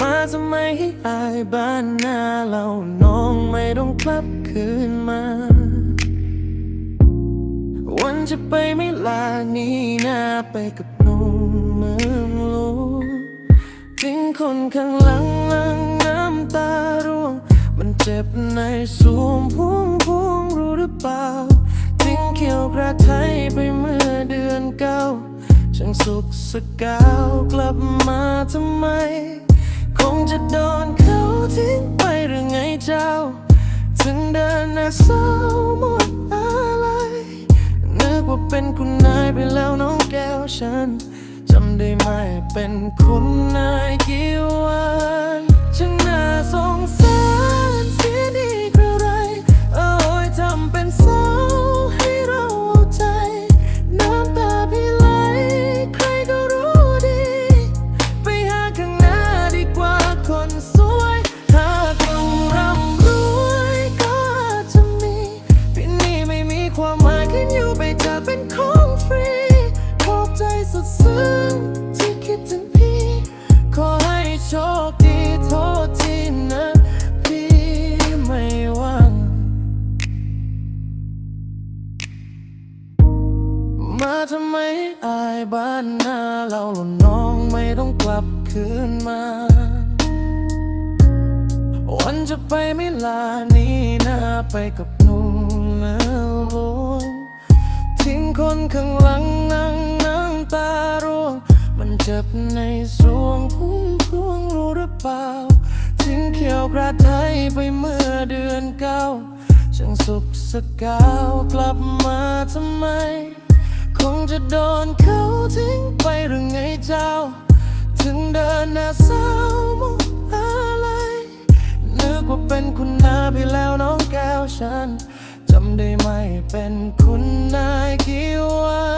มาทำไมให้อายบ้านหน้าเราน้องไม่ต้องกลับคืนมา วันจะไปไม่ลานี้นาไปกับนมเมืองหลวทิ้งคนข้างหลังลังน้ำตาร่วง มันเจ็บในสวงพุงพุงรู้หรือเปล่าทิ้งเขียวกระไทยไป สุขสกาวกลับมาทำไม คงจะโดนเขาทิ้งไปหรือไงเจ้า ถึงเดินหน้าเศร้าหมดอะไร นึกว่าเป็นคุณนายไปแล้วน้องแก้วฉัน จำได้ไหมเป็นคุณนายกี่วัน มาทำไมอายบ้านหน้าเราหล่นน้องไม่ต้องกลับคืนมา วันจะไปไม่ลานี่นาไปกับหนุ่มเมืองหลวงทิ้งคนข้างหลังนั่งน้ำตาร่วง มันเจ็บในสวงพุ่งพวงรู้หรือเปล่าทิ้งเขียวกระไทยไปเมื่อเดือนเก้าช่างสุขสกาวกลับมาทำไม งจะโดนเขาทิ้งไปหรือไงเจ้า ถึงเดินหน้าเศร้าหมดอะไรนึกว่าเป็นคุณนาพี่แล้วน้องแก้วฉันจำได้ไหมเป็นคุณนายกี่วันช่า